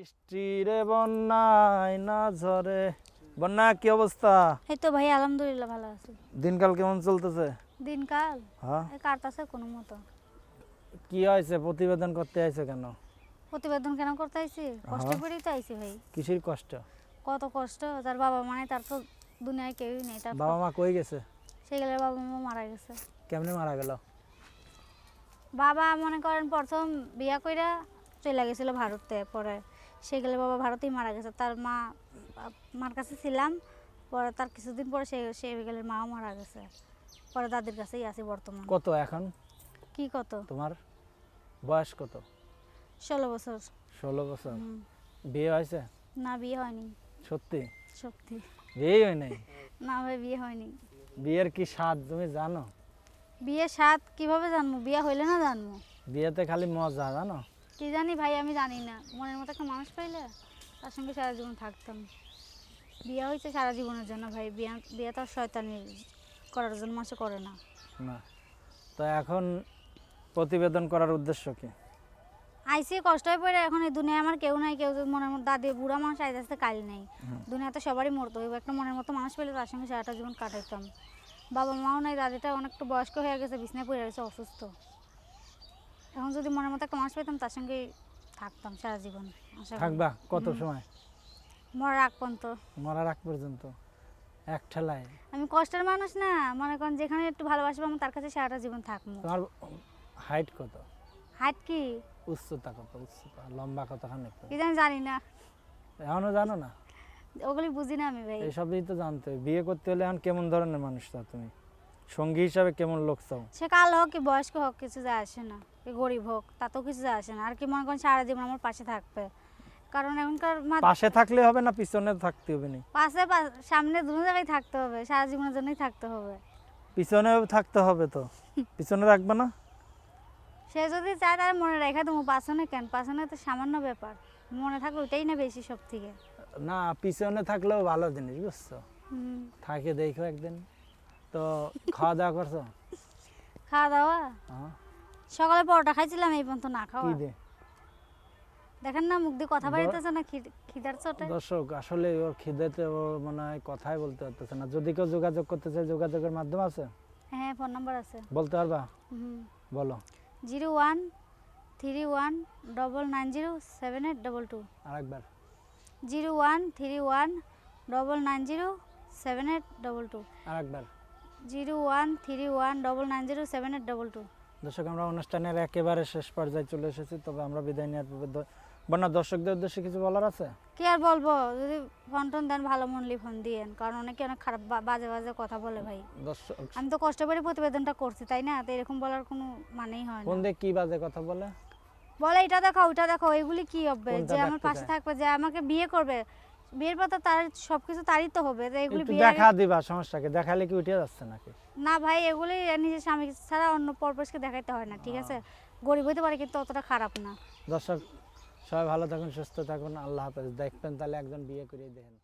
বৃষ্টিরে বন্যায় না ঝরে। বন্যা কি অবস্থা? এই তো ভাই আলহামদুলিল্লাহ ভালো আছি। দিনকাল কেমন চলতেছে? দিনকাল? হ্যাঁ। এই কাটতাছে কোনো মতো। কি হয়েছে? প্রতিবেদন করতে আইছে কেন? প্রতিবেদন কেন করতে আইছি? কষ্ট হ্যাঁ। করেই তো আইছি ভাই। কিসের কষ্ট? কত কষ্ট? তার বাবা মানে তার তো দুনিয়ায় কেউই নেই। তার বাবা মা কই গেছে? সেগুলোর বাবা মা মারা গেছে। কেমনে মারা গেল? বাবা মনে করেন প্রথম বিয়া কইরা চলে গেছিল ভারতে পরে সেগুলো বাবা ভারতেই মারা গেছে। তার মা মার কাছে ছিলাম পরে তার কিছুদিন পরে সে সেগুলোর মাও মারা গেছে। পরে দাদির কাছেই আছি বর্তমান। কত এখন? কি কত? তোমার বয়স কত? ষোলো বছর। ষোলো বছর। বিয়ে হয়েছে? না বিয়ে হয়নি। সত্যি? সত্যি। বিয়ে হয় নাই? না ভাই বিয়ে হয়নি। বিয়ের কি স্বাদ তুমি জানো? বিয়ে স্বাদ কীভাবে জানব? বিয়ে হইলে না জানব? বিয়েতে খালি মজা জানো? কি জানি ভাই আমি জানি না। মনের মতো একটা মানুষ পাইলে তার সঙ্গে সারা জীবন থাকতাম। বিয়ে হয়েছে সারা জীবনের জন্য ভাই। বিয়া বিয়ে তো শয়তানি করার জন্য মাসে করে না। না। তো এখন প্রতিবেদন করার উদ্দেশ্য কি? আইসি কষ্ট হয়ে পড়ে। এখন এই দুনিয়ায় আমার কেউ নাই। কেউ মনের মতো দাদি বুড়া মানুষ আইতে আসতে কাল নেই। দুনিয়াতে সবারই মরতো হইব। একটা মনের মতো মানুষ পেলে তার সঙ্গে সারাটা জীবন কাটাইতাম। বাবা মাও নাই দাদিটা অনেকটা বয়স্ক হয়ে গেছে বিছনায় পড়ে গেছে অসুস্থ। এখন যদি মনের মতো একটা মানুষ পেতাম তার সঙ্গে থাকতাম সারা জীবন আশা করি। থাকবা? কত সময়? মরার আগ পর্যন্ত। মরার আগ পর্যন্ত? এক ঠেলায়? আমি কষ্টের মানুষ না মনে করেন যেখানে একটু ভালোবাসবো আমি তার কাছে সারাটা জীবন থাকব। তোমার হাইট কত? হাইট কি? উচ্চতা কত? উচ্চতা লম্বা কতখানি? কি জানি জানি না। এখনও জানো না? ওগুলি বুঝি না আমি ভাই। এইসবই তো জানতে হবে। বিয়ে করতে হলে এখন কেমন ধরনের মানুষ চাও তুমি? সঙ্গী হিসাবে কেমন লোক চাও? সে কাল হোক কি বয়স্ক হোক কিছু যায় আসে না। কি গরিব হোক তাতেও কিছু যায় আসে না। আর কি মনে করেন সারা জীবন আমার পাশে থাকবে? কারণ এখনকার মা- পাশে থাকলে হবে না পিছনে থাকতে হবে না? পাশে পা- সামনে দুটো জায়গায় থাকতে হবে সারা জীবনের জন্যই থাকতে হবে। পিছনে থাকতে হবে তো? পিছনে রাখবে না? সে যদি চায় তাহলে মনে রেখে দেবো পাশনে কেন? পাশনে তো সামান্য ব্যাপার। মনে থাকলে ওইটাই না বেশি সব থেকে না পিছনে থাকলেও ভালো জিনিস বুঝছ? হুম। থাকে দেখো একদিন। তো খাওয়া দাওয়া করছ? খাওয়া দাওয়া হ্যাঁ। সকালে পরোটা খাইছিলাম এই পর্যন্ত না খাওয়া। কি দেখেন না মুখ দিয়ে কথা বাড়িতেছে না খিদার চোটে। দর্শক আসলে ওর খিদেতে ও মনে হয় কথাই বলতে পারতেছে না। যদি কেউ যোগাযোগ করতে চায় যোগাযোগের মাধ্যম আছে? হ্যাঁ ফোন নাম্বার আছে। বলতে পারবা? হুম। বলো। Zero one three one double nine zero seven eight double two. আরেকবার। Zero one three one double nine zero seven eight double two. আরেকবার। Zero one three one double nine zero seven eight double two. দর্শক আমরা অনুষ্ঠানের একেবারে শেষ পর্যায়ে চলে এসেছি তবে আমরা বিদায় নেওয়ার পূর্বে বন্যা দর্শকদের উদ্দেশ্যে কিছু বলার আছে? কি আর বলব যদি ফোন টোন দেন ভালো মনলি ফোন দিয়েন কারণ অনেকে অনেক খারাপ বাজে বাজে কথা বলে ভাই। দর্শক আমি তো কষ্ট করে প্রতিবেদনটা করছি তাই না? তো এরকম বলার কোনো মানেই হয় কোন না দিক কি বাজে কথা বলে? বলে এটা দেখো ওটা দেখো এগুলি কি হবে যে আমার পাশে থাকবে যে আমাকে বিয়ে করবে বিয়ের পাতা তার সবকিছু তারই তো হবে এগুলি দেখা দিবা সমস্যাকে দেখালে কি উঠে যাচ্ছে নাকি? না ভাই এগুলি নিজের স্বামী ছাড়া অন্য পরপুরুষকে দেখাইতে হয় না ঠিক আছে? গরিব হইতে পারে কিন্তু অতটা খারাপ না। দর্শক সবাই ভালো থাকুন সুস্থ থাকুন আল্লাহ হাফেজ। দেখবেন তাহলে একজন বিয়ে করিয়ে দেখেন